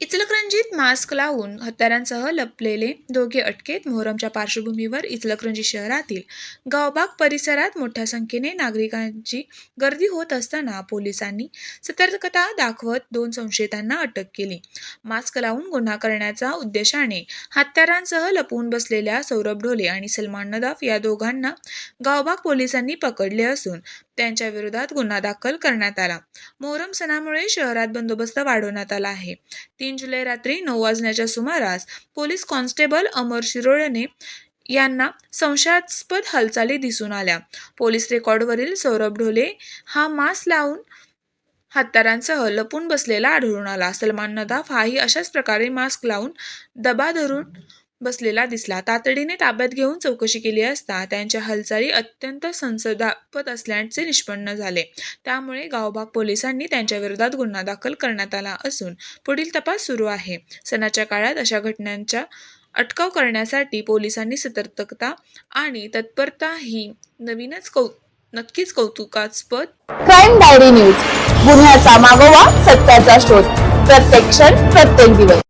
इचलकरंजीत मास्क लावून हत्यारांसह लपलेले दोघे अटकेत. मोहरमच्या पार्श्वभूमीवर इचलकरंजी शहरातील गावबाग परिसरात मोठ्या संख्येने नागरिकांची गर्दी होत असताना पोलिसांनी सतर्कता दाखवत दोन संशयितांना अटक केली. मास्क लावून गुन्हा करण्याच्या उद्देशाने हत्यारांसह लपवून बसलेल्या सौरभ ढोले आणि सलमान नदाफ या दोघांना गावबाग पोलिसांनी पकडले असून त्यांच्या विरोधात गुन्हा दाखल करण्यात आला. मोहरम सणामुळे शहरात बंदोबस्त वाढवण्यात आला आहे. तीन जुलै रात्री नऊ वाजण्याच्या सुमारास पोलीस कॉन्स्टेबल अमर शिरोळने यांना संशयास्पद हालचाली दिसून आल्या. पोलीस रेकॉर्डवरील सौरभ ढोले हा मास्क लावून हत्यारांसह लपून बसलेला आढळून आला. सलमान नदाफ हाही अशाच प्रकारे मास्क लावून दबा धरून बसलेला दिसला. तातडीने ताब्यात घेऊन चौकशी केली असता त्यांच्या हालचाली अत्यंत संसदापद असल्याचे निष्पन्न झाले. त्यामुळे गावभाग पोलिसांनी त्यांच्या विरोधात गुन्हा दाखल करण्यात आला असून पुढील तपास सुरू आहे. सणाच्या काळात अशा घटनांच्या अटकाव करण्यासाठी पोलिसांनी सतर्कता आणि तत्परता ही नवीनच कौ नक्कीच कौतुकास्पद क्राईम डायरी न्यूज गुन्ह्याचा मागोवा सत्याचा शोध. प्रत्येक क्षण प्रत्येक दिवस.